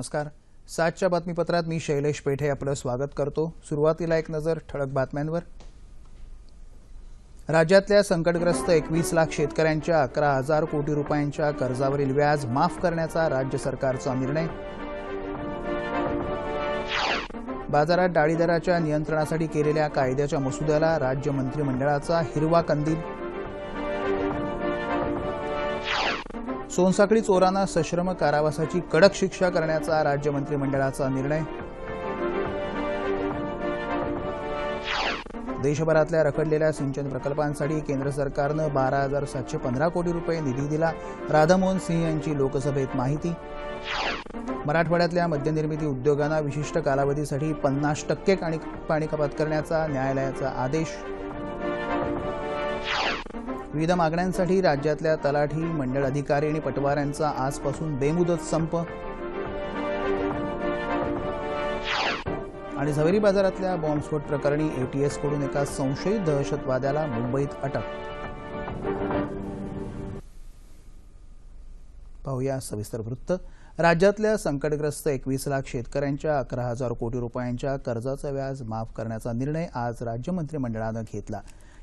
नमस्कार. सातच्या बातमीपत्रात मी शैलेश पेठे आपलं स्वागत करतो. सुरुवातीला एक नजर ठळक बातम्यांवर. राज्यातल्या संकटग्रस्त एकवीस लाख शेतकऱ्यांच्या अकरा हजार कोटी रुपयांच्या कर्जावरील व्याज माफ करण्याचा राज्य सरकारचा निर्णय. बाजारात डाळी दराच्या नियंत्रणासाठी केलेल्या कायद्याच्या मसुद्याला राज्य मंत्रिमंडळाचा हिरवा कंदील. सोनसाखळी चोरांना सश्रम कारावासाची कडक शिक्षा करण्याचा राज्य मंत्रिमंडळाचा निर्णय. देशभरातल्या रखडलेल्या सिंचन प्रकल्पांसाठी केंद्र सरकारनं बारा हजार सातशे पंधरा कोटी रुपये निधी दिला. राधामोहन सिंह यांची लोकसभेत माहिती. मराठवाड्यातल्या मद्यनिर्मिती उद्योगांना विशिष्ट कालावधीसाठी पन्नास टक्के पाणी कपात करण्याचा न्यायालयाचा आदेश. विविध मागण्यांसाठी राज्यातल्या तलाठी मंडळ अधिकारी आणि पटवाऱ्यांचा आजपासून बेमुदत संप. आणि झवेरी बाजारातल्या बॉम्बस्फोट प्रकरणी एटीएसकडून एका संशयित दहशतवाद्याला मुंबईत अटक. पाहूया सविस्तर वृत्त. राज्यातल्या संकटग्रस्त एकवीस लाख शेतकऱ्यांच्या अकरा हजार कोटी रुपयांच्या कर्जाचं व्याज माफ करण्याचा निर्णय आज राज्य मंत्रिमंडळानं घेतला.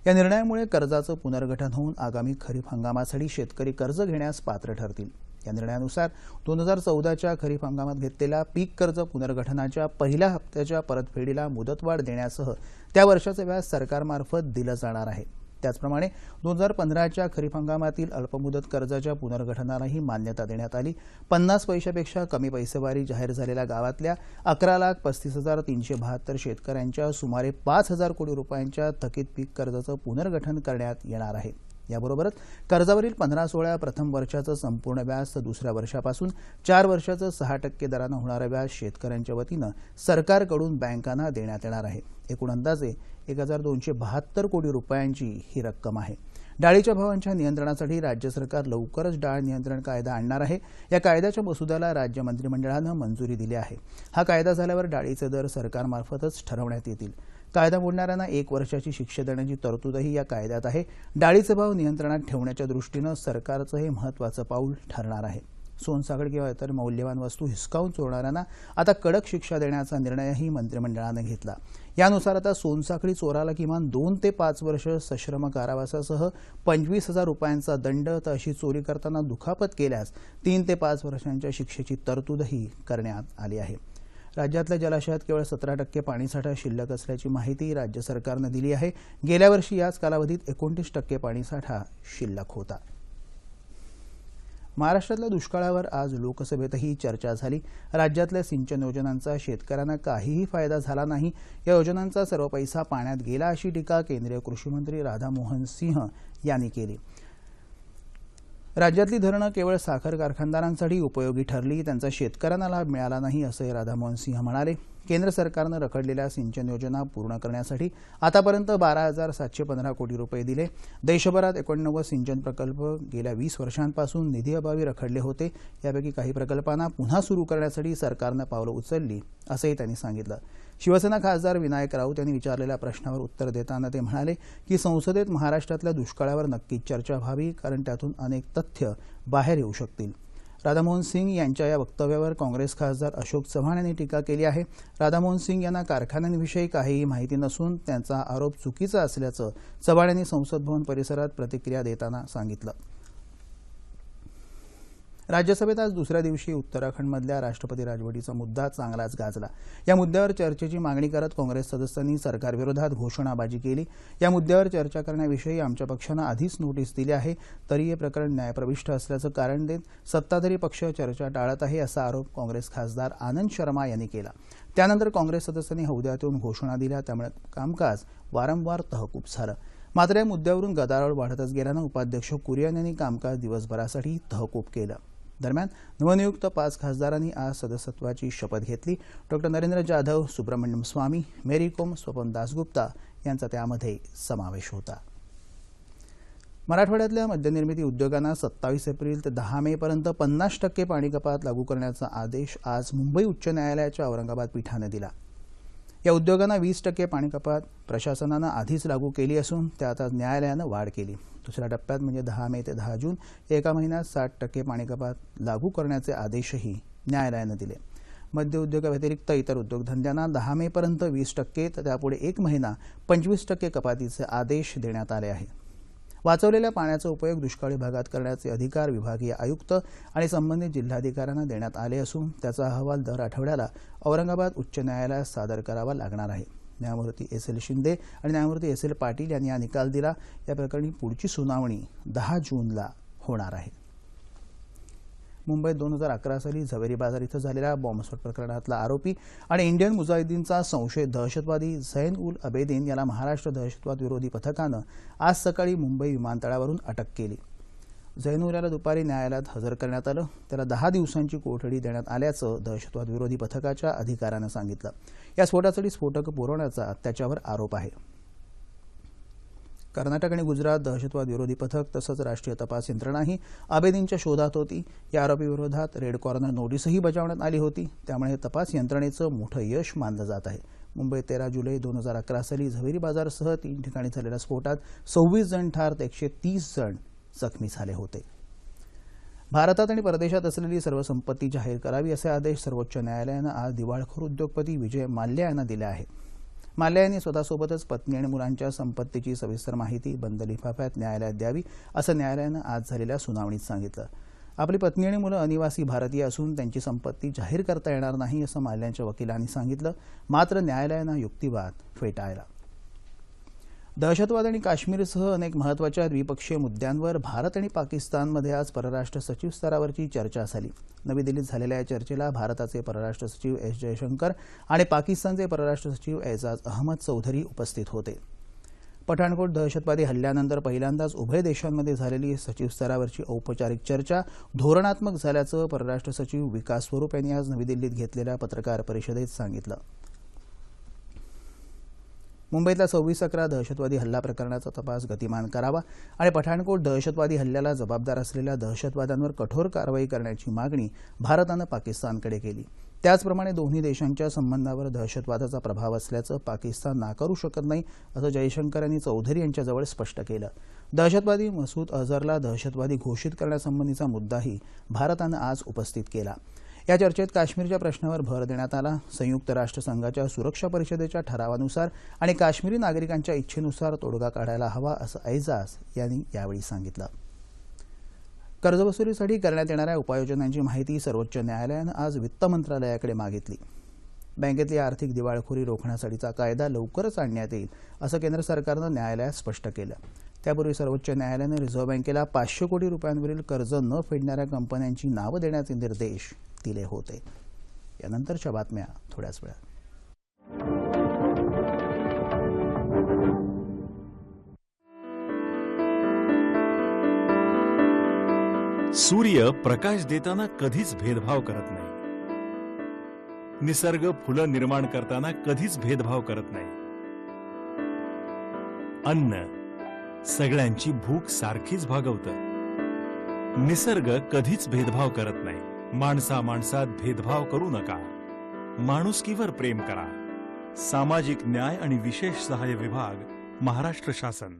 या निर्णयामुळे कर्जाचं पुनर्गठन होऊन आगामी खरीप हंगामासाठी शेतकरी कर्ज घेण्यास पात्र ठरतील. या निर्णयानुसार दोन हजार चौदाच्या खरीप हंगामात घेतलेल्या पीक कर्ज पुनर्गठनाच्या पहिल्या हप्त्याच्या परतफेडीला मुदतवाढ देण्यासह त्या वर्षाचं व्याज सरकारमार्फत दिलं जाणार आहे. त्याचप्रमाणे दोन हजार पंधराच्या खरीप हंगामातील अल्पमुदत कर्जाच्या पुनर्गठनालाही मान्यता देण्यात आली. पन्नास पैशापेक्षा कमी पैसेवारी जाहीर झालेल्या गावातल्या अकरा लाख पस्तीस हजार तीनशे बहात्तर शेतकऱ्यांच्या सुमारे पाच हजार कोटी रुपयांच्या थकीत पीक कर्जाचं पुनर्गठन करण्यात येणार आहे. याबरोबरच कर्जावरील पंधरा सोळा प्रथम वर्षाचं संपूर्ण व्याज तर दुसऱ्या वर्षापासून चार वर्षाचं सहा टक्के दरानं होणारं व्याज शेतकऱ्यांच्या वतीनं सरकारकडून बँकांना देण्यात येणार आहे. एकूण अंदाजे एक हजार दोनशे बहात्तर कोटी रुपयांची ही रक्कम आहे. डाळीच्या भावांच्या नियंत्रणासाठी राज्य सरकार लवकरच डाळ नियंत्रण कायदा आणणार आहे. या कायद्याच्या मसुद्याला राज्य मंत्रिमंडळानं मंजुरी दिली आहे. हा कायदा झाल्यावर डाळीचे दर सरकारमार्फतच ठरवण्यात येतील. कायदा मोडणाऱ्यांना एक वर्षाची शिक्षा देण्याची तरतूदही या कायद्यात आहे. डाळीचे भाव नियंत्रणात ठेवण्याच्या दृष्टीनं सरकारचं हे महत्वाचं पाऊल ठरणार आहे. सोनसाखळ किंवा इतर मौल्यवान वस्तू हिसकावून चोरणाऱ्यांना आता कडक शिक्षा देण्याचा निर्णयही मंत्रिमंडळानं घेतला. यानुसार आता सोनसाखळी चोराला किमान दोन ते पाच वर्ष सश्रम कारावासासह पंचवीस हजार रुपयांचा दंड तर अशी चोरी करताना दुखापत केल्यास तीन ते पाच वर्षांच्या शिक्षेची तरतूदही करण्यात आली आहे. राज्यातल्या जलाशयात केवळ सतरा टक्के पाणीसाठा शिल्लक असल्याची माहिती राज्य सरकारनं दिली आहे. गेल्या वर्षी याच कालावधीत एकोणतीस टक्के पाणीसाठा शिल्लक होता. महाराष्ट्रातल्या दुष्काळावर आज लोकसभेतही चर्चा झाली. राज्यातल्या सिंचन योजनांचा शेतकऱ्यांना काहीही फायदा झाला नाही. या योजनांचा सर्व पैसा पाण्यात गेला अशी टीका केंद्रीय कृषीमंत्री राधामोहन सिंह यांनी केली. राज्यातली धरणं केवळ साखर कारखानदारांसाठी उपयोगी ठरली त्यांचा शेतकऱ्यांना लाभ मिळाला नाही असंही राधामोहन सिंह म्हणाले. केंद्र सरकारनं रखडलेल्या सिंचन योजना पूर्ण करण्यासाठी आतापर्यंत बारा हजार सातशे पंधरा कोटी रुपये दिले. देशभरात एकोणनव्वद सिंचन प्रकल्प गेल्या वीस वर्षांपासून निधीअभावी रखडले होते. यापैकी काही प्रकल्पांना पुन्हा सुरू करण्यासाठी सरकारनं पावलं उचलली असंही त्यांनी सांगितलं. शिवसेना खासदार विनायक राऊत यांनी विचारलेल्या प्रश्नावर उत्तर देताना ते म्हणाले की संसदेत महाराष्ट्रातल्या दुष्काळावर नक्कीच चर्चा व्हावी कारण त्यातून अनेक तथ्य बाहेर येऊ शकतील. राधामोहन सिंग यांच्या या वक्तव्यावर काँग्रेस खासदार अशोक चव्हाण यांनी टीका केली आहे. राधामोहन सिंग यांना कारखान्यांविषयी काहीही माहिती नसून त्यांचा आरोप चुकीचा असल्याचं चव्हाण यांनी संसद भवन परिसरात प्रतिक्रिया देताना सांगितलं. राज्यसभेत आज दुसऱ्या दिवशी उत्तराखंडमधल्या राष्ट्रपती राजवटीचा मुद्दा चांगलाच गाजला. या मुद्द्यावर चर्चेची मागणी करत काँग्रेस सदस्यांनी सरकारविरोधात घोषणाबाजी केली. या मुद्द्यावर चर्चा करण्याविषयी आमच्या पक्षानं आधीच नोटीस दिली आहे. तरी हे प्रकरण न्यायप्रविष्ट असल्याचं कारण देत सत्ताधारी पक्ष चर्चा टाळत आहे असा आरोप काँग्रेस खासदार आनंद शर्मा यांनी केला. त्यानंतर काँग्रेस सदस्यांनी हौद्यात येऊन घोषणा दिल्या. त्यामुळे कामकाज वारंवार तहकूब झालं. मात्र या मुद्द्यावरून गदारोळ वाढतच गेल्यानं उपाध्यक्ष कुरियन यांनी कामकाज दिवसभरासाठी तहकूब केलं. दरम्यान नवनियुक्त पाच खासदारांनी आज सदस्यत्वाची शपथ घेतली. डॉक्टर नरेंद्र जाधव सुब्रमण्यम स्वामी मेरी कोम स्वपन दासगुप्ता यांचा त्यामध्ये समावेश होता. मराठवाड्यातल्या मद्यनिर्मिती उद्योगांना सत्तावीस एप्रिल ते दहा मे पर्यंत पन्नास टक्के पाणी कपात लागू करण्याचा आदेश आज मुंबई उच्च न्यायालयाच्या औरंगाबाद पीठानं दिला. या उद्योगांना वीस टक्के पाणी कपात प्रशासनानं आधीच लागू केली असून त्यात आज न्यायालयानं वाढ केली. दुसऱ्या टप्प्यात म्हणजे दहा मे ते दहा जून एका महिन्यात साठ टक्के पाणी कपात लागू करण्याचे आदेशही न्यायालयानं दिले. मद्य उद्योगाव्यतिरिक्त इतर उद्योगधंद्यांना दहा मेपर्यंत वीस टक्के तर त्यापुढे एक महिना पंचवीस टक्के कपातीचे आदेश देण्यात आले आहे वाचवलेल्या पाण्याचा उपयोग दुष्काळी भागात करण्याचे अधिकार विभागीय आयुक्त आणि संबंधित जिल्हाधिकाऱ्यांना देण्यात आले असून त्याचा अहवाल दर आठवड्याला औरंगाबाद उच्च न्यायालयात सादर करावा लागणार आहे. न्यायमूर्ती एस एल शिंदे आणि न्यायमूर्ती एस एल पाटील यांनी हा निकाल दिला. या प्रकरणी पुढची सुनावणी दहा जूनला होणार आहे. मुंबईत दोन हजार अकरा साली झवेरी बाजार इथं झालेल्या बॉम्बस्फोट प्रकरणातला आरोपी आणि इंडियन मुजाहिदीनचा संशयित दहशतवादी झैन उल अबेदीन याला महाराष्ट्र दहशतवाद विरोधी पथकानं आज सकाळी मुंबई विमानतळावरून अटक केली. झैनूर याला दुपारी न्यायालयात हजर करण्यात आलं. त्याला दहा दिवसांची कोठडी देण्यात आल्याचं दहशतवाद विरोधी पथकाच्या अधिकाऱ्यानं सांगितलं. या स्फोटासाठी स्फोटकं पुरवण्याचा त्याच्यावर आरोप आहे. कर्नाटक आणि गुजरात दहशतवाद विरोधी पथक तसंच राष्ट्रीय तपास यंत्रणाही आबेदींच्या शोधात होती. या आरोपीविरोधात रेड कॉर्नर नोटीसही बजावण्यात आली होती. त्यामुळे तपास यंत्रणेचं मोठं यश मानलं जात आहे. मुंबईत तेरा जुलै दोन हजार अकरा साली झवेरी बाजारसह तीन ठिकाणी झालेल्या स्फोटात सव्वीस जण ठार तर एकशे तीस जण जखमी झाले होते. भारतात आणि परदेशात असलेली सर्व संपत्ती जाहीर करावी असे आदेश सर्वोच्च न्यायालयानं आज दिवाळखोर उद्योगपती विजय माल्या यांना दिले आहेत. माल्या यांनी स्वतःसोबतच पत्नी आणि मुलांच्या संपत्तीची सविस्तर माहिती बंद लिफाफ्यात न्यायालयात द्यावी असं न्यायालयानं आज झालेल्या सुनावणीत सांगितलं. आपली पत्नी आणि मुलं अनिवासी भारतीय असून त्यांची संपत्ती जाहीर करता येणार नाही असं माल्यांच्या वकिलांनी सांगितलं. मात्र न्यायालयानं युक्तिवाद फेटाळला. दहशतवाद आणि काश्मीरसह अनेक महत्त्वाच्या द्विपक्षीय मुद्द्यांवर भारत आणि पाकिस्तानमध्ये आज परराष्ट्र सचिव स्तरावरची चर्चा झाली. नवी दिल्लीत झालेल्या या चर्चेला भारताचे परराष्ट्र सचिव एस जयशंकर आणि पाकिस्तानचे परराष्ट्र सचिव एजाज अहमद चौधरी उपस्थित होते. पठाणकोट दहशतवादी हल्ल्यानंतर पहिल्यांदाच उभय देशांमध्ये झालेली सचिव स्तरावरची औपचारिक चर्चा धोरणात्मक झाल्याचं परराष्ट्र सचिव विकास स्वरूप यांनी आज नवी दिल्लीत घेतलेल्या पत्रकार परिषदेत सांगितलं. मुंबईतला सव्वीस अकरा दहशतवादी हल्ला प्रकरणाचा तपास गतिमान करावा आणि पठाणकोट दहशतवादी हल्ल्याला जबाबदार असलेल्या दहशतवाद्यांवर कठोर कारवाई करण्याची मागणी भारतानं पाकिस्तानकडे केली. त्याचप्रमाणे दोन्ही देशांच्या संबंधावर दहशतवादाचा प्रभाव असल्याचं पाकिस्तान नाकारू शकत नाही असं जयशंकर यांनी चौधरी यांच्याजवळ स्पष्ट केलं. दहशतवादी मसूद अझहरला दहशतवादी घोषित करण्यासंबंधीचा मुद्दाही भारतानं आज उपस्थित केला. या चर्चेत काश्मीरच्या प्रश्नावर भर देण्यात आला. संयुक्त राष्ट्रसंघाच्या सुरक्षा परिषदेच्या ठरावानुसार आणि काश्मीरी नागरिकांच्या इच्छेनुसार तोडगा काढायला हवा असं ऐजाज यांनी यावेळी सांगितलं. कर्जवसुलीसाठी करण्यात येणाऱ्या उपाययोजनांची माहिती सर्वोच्च न्यायालयानं आज वित्त मंत्रालयाकडे मागितली. बँकेतली आर्थिक दिवाळखोरी रोखण्यासाठीचा कायदा लवकरच आणण्यात येईल असं केंद्र सरकारनं न्यायालयात स्पष्ट केलं. त्यापूर्वी सर्वोच्च न्यायालयानं रिझर्व्ह बँकेला पाचशे कोटी रुपयांवरील कर्ज न फेडणाऱ्या कंपन्यांची नावं देण्याचे निर्देश दिले होते. यानंतरच्या बातम्या थोड्याच वेळात. सूर्य प्रकाश देताना कधीच भेदभाव करत नाही. निसर्ग फुलं निर्माण करताना कधीच भेदभाव करत नाही. अन्न सगळ्यांची भूक सारखीच भागवत. निसर्ग कधीच भेदभाव करत नाही. माणसा माणसात भेदभाव करू नका. माणुसकीवर प्रेम करा. सामाजिक न्याय आणि विशेष सहाय्य विभाग महाराष्ट्र शासन.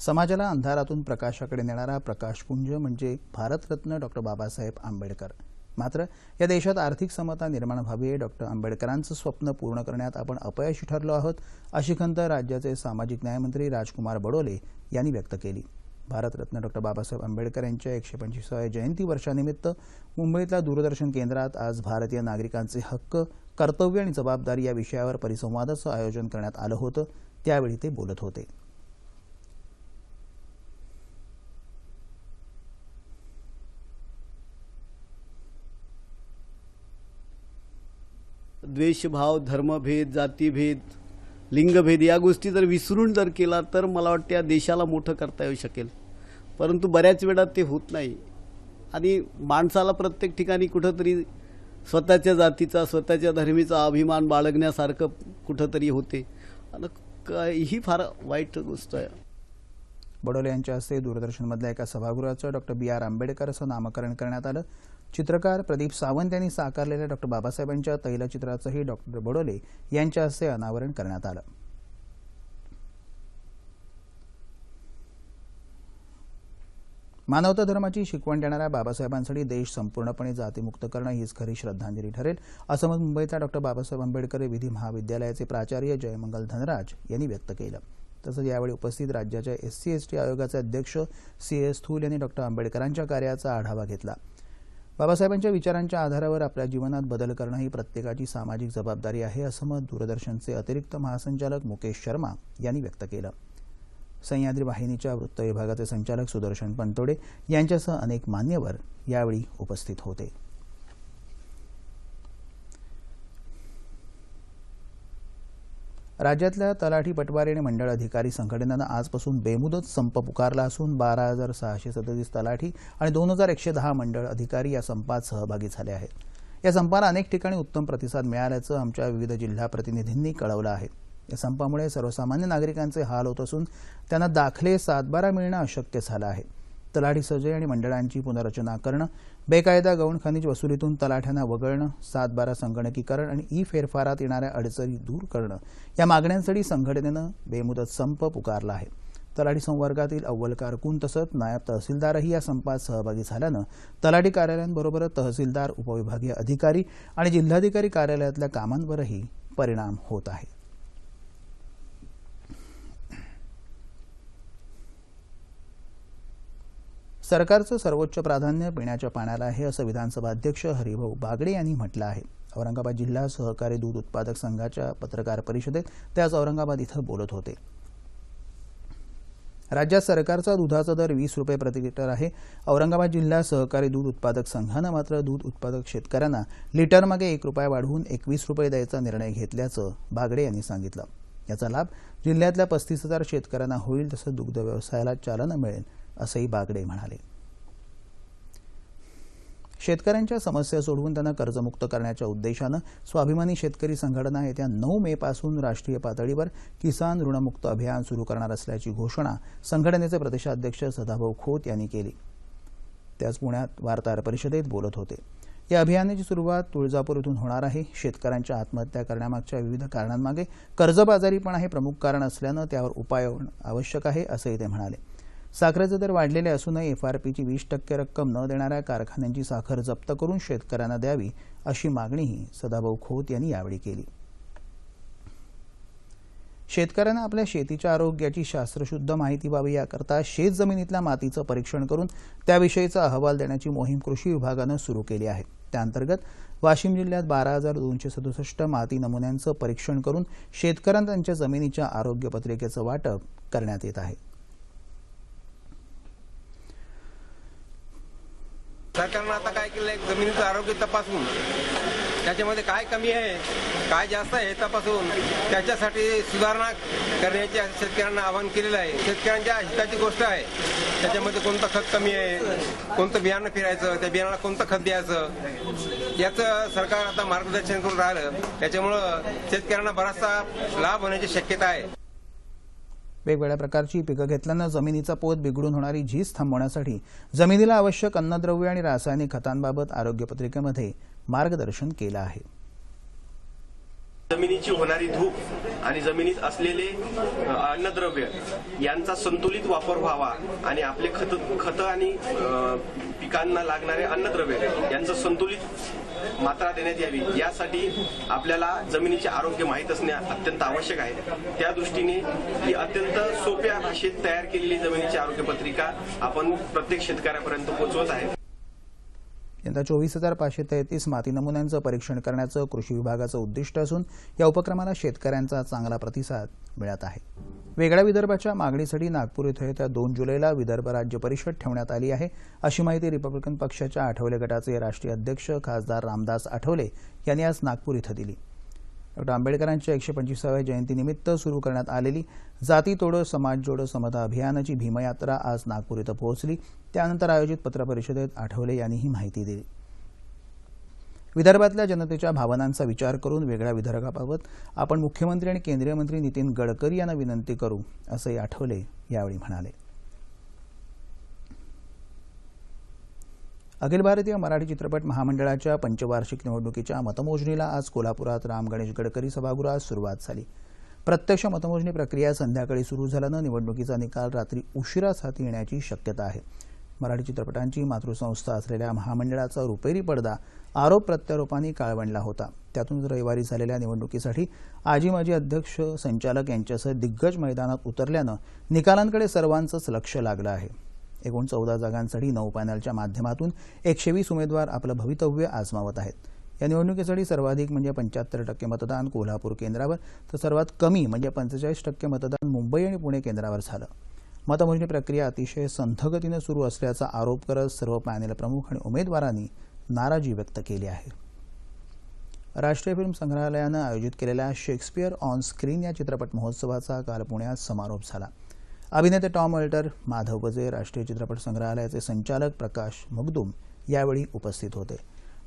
समाजाला अंधारातून प्रकाशाकडे नेणारा प्रकाशपुंज म्हणजे भारतरत्न डॉक्टर बाबासाहेब आंबेडकर. मात्र या देशात आर्थिक समता निर्माण व्हावी डॉक्टर आंबेडकरांचं स्वप्न पूर्ण करण्यात आपण अपयशी ठरलो आहोत अशी खंत राज्याचे सामाजिक न्यायमंत्री राजकुमार बडोले यांनी व्यक्त केली. भारतरत्न डॉक्टर बाबासाहेब आंबेडकर यांच्या एकशे पंचवीसाव्या जयंती वर्षानिमित्त मुंबईतल्या दूरदर्शन केंद्रात आज भारतीय नागरिकांचे हक्क कर्तव्य आणि जबाबदारी या विषयावर परिसंवादाचं आयोजन करण्यात आलं होतं. त्यावेळी ते बोलत होते. द्वेषभाव धर्मभेद जातीभेद लिंगभेद या गोष्टी जर विसरून जर केला तर मला वाटतं या देशाला मोठं करता येऊ शकेल. परंतु बऱ्याच वेळा ते होत नाही. आणि माणसाला प्रत्येक ठिकाणी कुठंतरी स्वतःच्या जातीचा स्वतःच्या धर्मीचा अभिमान बाळगण्यासारखं कुठंतरी होते. आणि ही फार वाईट गोष्ट आहे. बडोले यांच्या हस्ते दूरदर्शनमधल्या एका सभागृहाचं डॉक्टर बी आर आंबेडकर असं नामकरण करण्यात आलं. चित्रकार प्रदीप सावंत यांनी साकारलेल्या डॉक्टर बाबासाहेबांच्या तैलचित्राचंही डॉक्टर बडोले यांच्या हस्ते अनावरण करण्यात आलं. मानवता धर्माची शिकवण देणाऱ्या बाबासाहेबांसाठी देश संपूर्णपणे जातीमुक्त करणं हीच खरी श्रद्धांजली ठरेल असं मत मुंबईच्या डॉक्टर बाबासाहेब आंबेडकर विधी महाविद्यालयाचे प्राचार्य जयमंगल धनराज यांनी व्यक्त केलं. तसंच यावेळी उपस्थित राज्याच्या एस सी एस टी आयोगाचे अध्यक्ष सी एस थूल यांनी डॉक्टर आंबेडकरांच्या कार्याचा आढावा घेतला. बाबासाहेबांच्या विचारांच्या आधारावर आपल्या जीवनात बदल करणं ही प्रत्येकाची सामाजिक जबाबदारी आहे असं मत दूरदर्शनचे अतिरिक्त महासंचालक मुकेश शर्मा यांनी व्यक्त केलं. सह्याद्री वाहिनीच्या वृत्त विभागाचे संचालक सुदर्शन पंतोडे यांच्यासह अनेक मान्यवर यावेळी उपस्थित होते. राज्यातल्या तलाठी पटवारी आणि मंडळ अधिकारी संघटनेनं आजपासून बेमुदत संप पुकारला असून बारा हजार सहाशे सदतीस तलाठी आणि दोन हजार एकशे दहा मंडळ अधिकारी या संपात सहभागी झाले आहेत. या संपाला अनेक ठिकाणी उत्तम प्रतिसाद मिळाल्याचं आमच्या विविध जिल्हा प्रतिनिधींनी कळवलं आहे. या संपामुळे सर्वसामान्य नागरिकांचे हाल होत असून त्यांना दाखले सातबारा मिळणं अशक्य झालं आहे. तलाठी सजय आणि मंडळांची पुनर्रचना करणं बेकायदा गौण खनिज वसुलीतून तलाठ्यांना वगळणं सातबारा संगणकीकरण आणि ई फेरफारात येणाऱ्या अडचणी दूर करणं या मागण्यांसाठी संघटनेनं बेमुदत संप पुकारला आहे. तलाठी संवर्गातील अव्वल कारकून तसंच नायब तहसीलदारही या संपात सहभागी झाल्यानं तलाठी कार्यालयांबरोबरच तहसीलदार उपविभागीय अधिकारी आणि जिल्हाधिकारी कार्यालयातल्या कामांवरही परिणाम होत आहे. सरकारचं सर्वोच्च प्राधान्य पिण्याच्या पाण्याला आहे असं विधानसभा अध्यक्ष हरिभाऊ बागडे यांनी म्हटलं आहे. औरंगाबाद जिल्हा सहकारी दूध उत्पादक संघाच्या पत्रकार परिषदेत ते आज औरंगाबाद इथं बोलत होते. राज्यात सरकारचा दुधाचा दर वीस रुपये प्रति लिटर आहे. औरंगाबाद जिल्हा सहकारी दूध उत्पादक संघानं मात्र दूध उत्पादक शेतकऱ्यांना लिटरमागे एक रुपया वाढवून एकवीस रुपये द्यायचा निर्णय घेतल्याचं बागडे यांनी सांगितलं. याचा लाभ जिल्ह्यातल्या पस्तीस हजार शेतकऱ्यांना होईल तसं दुग्ध व्यवसायाला चालना मिळेल. असंही बागडे म्हणाले. शेतकऱ्यांच्या समस्या सोडवून त्यांना कर्जमुक्त करण्याच्या उद्देशानं स्वाभिमानी शेतकरी संघटना येत्या नऊ मे पासून राष्ट्रीय पातळीवर किसान ऋणमुक्त अभियान सुरू करणार असल्याची घोषणा संघटनेचे प्रदेशाध्यक्ष सदाभाऊ खोत यांनी केली. त्याच पुण्यात वार्ताहर परिषदेत बोलत होते. या अभियानाची सुरुवात तुळजापूर इथून होणार आहे. शेतकऱ्यांच्या आत्महत्या करण्यामागच्या विविध कारणांमागे कर्जबाजारीपणा हे प्रमुख कारण असल्यानं त्यावर उपाय होणं आवश्यक आहे असंही ते म्हणाले. साखरेचे दर वाढलेले असूनही एफआरपीची वीस टक्के रक्कम न देणाऱ्या कारखान्यांची साखर जप्त करून शेतकऱ्यांना द्यावी अशी मागणीही सदाभाऊ खोत यांनी यावेळी केली. शेतकऱ्यांना आपल्या शेतीच्या आरोग्याची शास्त्रशुद्ध माहिती व्हावी याकरता शेत जमिनीतल्या मातीचं परीक्षण करून त्याविषयीचा अहवाल देण्याची मोहीम कृषी विभागानं सुरू केली आहे. त्याअंतर्गत वाशिम जिल्ह्यात बारा हजार दोनशे सदुसष्ट माती नमुन्यांचं परीक्षण करून शेतकऱ्यांना त्यांच्या जमिनीच्या आरोग्य पत्रिकेचं वाटप करण्यात येत आहे. सरकारनं आता काय केलं आहे जमिनीचं आरोग्य तपासून. त्याच्यामध्ये काय कमी आहे? काय जास्त आहे हे तपासून. त्याच्यासाठी सुधारणा करण्याचे शेतकऱ्यांना आवाहन केलेलं आहे. शेतकऱ्यांच्या हिताची गोष्ट आहे. त्याच्यामध्ये कोणतं खत कमी आहे? कोणतं बियाणं फिरायचं? त्या बियाणाला कोणतं खत द्यायचं? याचं सरकार आता मार्गदर्शन करून राहिलं. त्याच्यामुळं शेतकऱ्यांना बराचसा लाभ होण्याची शक्यता आहे. वेगवेगळ्या प्रकारची पिकं घेतल्यानं जमिनीचा पोत बिघडून होणारी झीज थांबवण्यासाठी जमिनीला आवश्यक अन्नद्रव्य आणि रासायनिक खतांबाबत आरोग्य पत्रिकेमध्ये मार्गदर्शन केलं आहे. जमिनीची होणारी धूप आणि जमिनीत असलेले अन्नद्रव्य यांचा संतुलित वापर व्हावा आणि आपले खत खत आणि पिकांना लागणारे अन्नद्रव्य यांचं संतुलित मात्रा देण्यात यावी. यासाठी आपल्याला जमिनीचे आरोग्य माहीत असणे अत्यंत आवश्यक आहे. त्या दृष्टीने ही अत्यंत सोप्या भाषेत तयार केलेली जमिनीची आरोग्य पत्रिका आपण प्रत्येक शेतकऱ्यापर्यंत पोहोचवत आहे. यंदा चोवीस हजार पाचशे तेहतीस माती नमुन्यांचं परीक्षण करण्याचं कृषी विभागाचं उद्दिष्ट असून या उपक्रमाला शेतकऱ्यांचा चांगला प्रतिसाद मिळत आहे. वेगळ्या विदर्भाच्या मागणीसाठी नागपूर इथं येत्या दोन जुलैला विदर्भ राज्य परिषद ठेवण्यात आली आहे. अशी माहिती रिपब्लिकन पक्षाच्या आठवले गटाचे राष्ट्रीय अध्यक्ष खासदार रामदास आठवले यांनी आज नागपूर इथं दिली. डॉक्टर आंबेडकरांच्या एकशे पंचवीसाव्या जयंतीनिमित्त सुरू करण्यात आलेली जाती तोडो समाज जोडो समता अभियानाची भीमयात्रा आज नागपूर इथं पोहोचली. त्यानंतर आयोजित पत्रपरिषदेत आठवले यांनी ही माहिती दिली. विदर्भातल्या जनतेच्या भावनांचा विचार करून वेगळ्या विदर्भाबाबत आपण मुख्यमंत्री आणि केंद्रीय मंत्री नितीन गडकरी यांना विनंती करू असंही आठवले यावेळी म्हणाले. अखिल भारतीय मराठी चित्रपट महामंडळाच्या पंचवार्षिक निवडणुकीच्या मतमोजणीला आज कोल्हापुरात राम गणेश गडकरी सभागृहात सुरुवात झाली. प्रत्यक्ष मतमोजणी प्रक्रिया संध्याकाळी सुरू झाल्यानं निवडणुकीचा निकाल रात्री उशिराच हाती येण्याची शक्यता आहे. मराठी चित्रपटांची मातृसंस्था असलेल्या महामंडळाचा रुपेरी पडदा आरोप प्रत्यारोपांनी काळवंडला होता. त्यातून रविवारी झालेल्या निवडणुकीसाठी आजी माजी अध्यक्ष संचालक यांच्यासह दिग्गज मैदानात उतरल्यानं निकालांकडे सर्वांचंच लक्ष लागलं आहे. एकूण चौदा जागांसाठी नऊ पॅनलच्या माध्यमातून एकशे वीस उमेदवार आपलं भवितव्य आजमावत आहेत. या निवडणुकीसाठी सर्वाधिक म्हणजे पंच्याहत्तर टक्के मतदान कोल्हापूर केंद्रावर तर सर्वात कमी म्हणजे पंचेचाळीस टक्के मतदान मुंबई आणि पुणे केंद्रावर झालं. मतमोजणी प्रक्रिया अतिशय संथगतीनं सुरू असल्याचा आरोप करत सर्व पॅनेल प्रमुख आणि उमेदवारांनी नाराजी व्यक्त केली आहे. राष्ट्रीय फिल्म संग्रहालयानं आयोजित केलेल्या शेक्सपियर ऑन स्क्रीन या चित्रपट महोत्सवाचा काल पुण्यात समारोप झाला. अभिनेते टॉम अल्टर माधव बजे राष्ट्रीय चित्रपट संग्रहालयाचे संचालक प्रकाश मुगदुम यावेळी उपस्थित होते.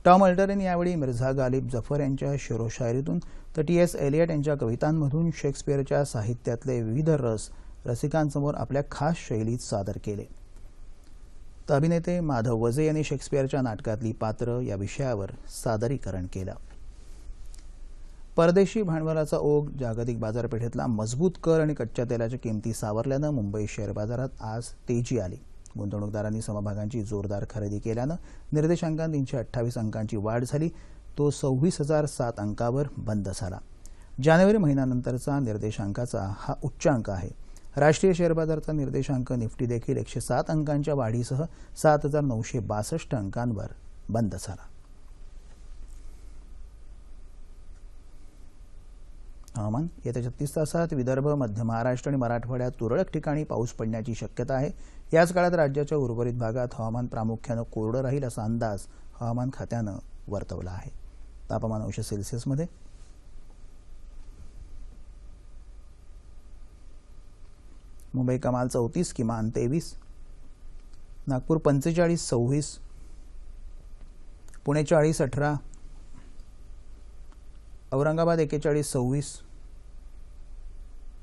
टॉम अल्टर यांनी यावेळी मिर्झा गालिब जफर यांच्या शेरोशायरीतून तर टी एस एलियट यांच्या कवितांमधून शेक्सपियरच्या साहित्यातले विविध रस रसिकांसमोर आपल्या खास शैलीत सादर केले. तर अभिनेते माधव वजे यांनी शेक्सपियरच्या नाटकातली पात्र या विषयावर सादरीकरण केलं. परदेशी भांडवलाचा ओघ जागतिक बाजारपेठेतला मजबूत कर आणि कच्च्या तेलाच्या किमती सावरल्यानं मुंबई शेअर बाजारात आज तेजी आली. गुंतवणूकदारांनी समभागांची जोरदार खरेदी केल्यानं निर्देशांकात तीनशे अठ्ठावीस अंकांची वाढ झाली. तो सव्वीस हजार सात अंकावर बंद झाला. जानेवारी महिन्यानंतरचा निर्देशांकाचा हा उच्चांक आहे. राष्ट्रीय शेअर बाजारचा निर्देशांक निफ्टी देखील एकशे सात अंकांच्या वाढीसह सात हजार नऊशे बासष्ट अंकांवर बंद झाला. हवामान येत्या छत्तीस तासात विदर्भ मध्य महाराष्ट्र आणि मराठवाड्यात तुरळक ठिकाणी पाऊस पडण्याची शक्यता आहे. याच काळात राज्याच्या उर्वरित भागात हवामान प्रामुख्यानं कोरडं राहील असा अंदाज हवामान खात्यानं वर्तवला आहे. तापमान अंश सेल्सिअसमध्ये मुंबई कमाल चौतीस किमान तेवीस नागपूर पंचेचाळीस सव्वीस पुणे चाळीस अठरा औरंगाबाद एकेचाळीस सव्वीस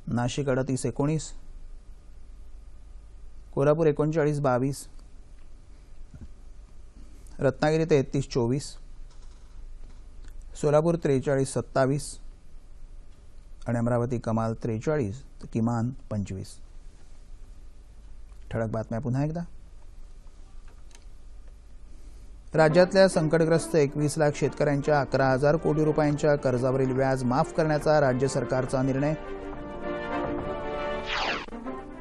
नाशिक अडतीस एकोणीस कोल्हापूर एकोणचाळीस बावीस रत्नागिरी तेहतीस चोवीस सोलापूर त्रेचाळीस सत्तावीस आणि अमरावती कमाल त्रेचाळीस तर किमान पंचवीस. ठळक बातम्या पुन्हा एकदा. राज्यातल्या संकटग्रस्त एकवीस लाख शेतकऱ्यांच्या अकरा हजार कोटी रुपयांच्या कर्जावरील व्याज माफ करण्याचा राज्य सरकारचा निर्णय.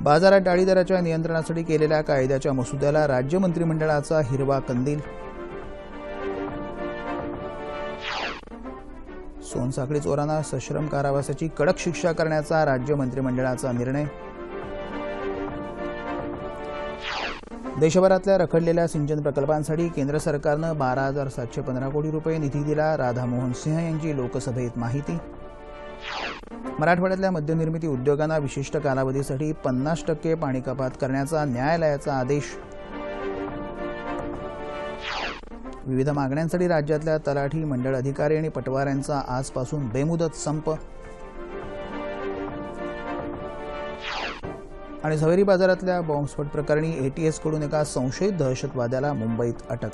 बाजारात डाळी दराच्या नियंत्रणासाठी केलेल्या कायद्याच्या मसुद्याला राज्य मंत्रिमंडळाचा हिरवा कंदील. सोनसाखळी चोरांना सश्रम कारावासाची कडक शिक्षा करण्याचा राज्य मंत्रिमंडळाचा निर्णय. देशभरातल्या रखडलेल्या सिंचन प्रकल्पांसाठी केंद्र सरकारनं बारा हजार सातशे पंधरा कोटी रुपये निधी दिला राधामोहन सिंह यांची लोकसभेत माहिती. मराठवाड्यातल्या मद्यनिर्मिती उद्योगांना विशिष्ट कालावधीसाठी पन्नास टक्के पाणी कपात करण्याचा न्यायालयाचा आदेश. विविध मागण्यांसाठी राज्यातल्या तलाठी मंडळ अधिकारी आणि पटवाऱ्यांचा आजपासून बेमुदत संप आणि झवेरी बाजारातल्या बॉम्बस्फोट प्रकरणी एटीएसकडून एका संशयित दहशतवाद्याला मुंबईत अटक.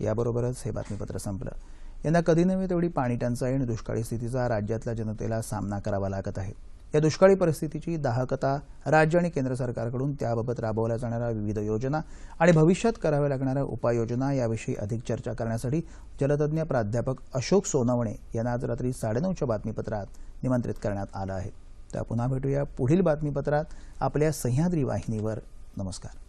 याबरोबरच हे बातमीपत्र संपलं. यंदा कधी नव्हे तेवढी पाणी टंचाई आणि दुष्काळी स्थितीचा राज्यातल्या जनतेला सामना करावा लागत आहे. या दुष्काळी परिस्थितीची दाहकता राज्य आणि केंद्र सरकारकडून त्याबाबत राबवल्या जाणाऱ्या विविध योजना आणि भविष्यात कराव्या लागणाऱ्या उपाययोजना याविषयी अधिक चर्चा करण्यासाठी जलतज्ञ प्राध्यापक अशोक सोनवणे यांना आज रात्री साडेनऊच्या बातमीपत्रात निमंत्रित करण्यात आलं आहे. त्या पुन्हा भेटूया पुढील बातमीपत्रात आपल्या सह्याद्री वाहिनीवर. नमस्कार.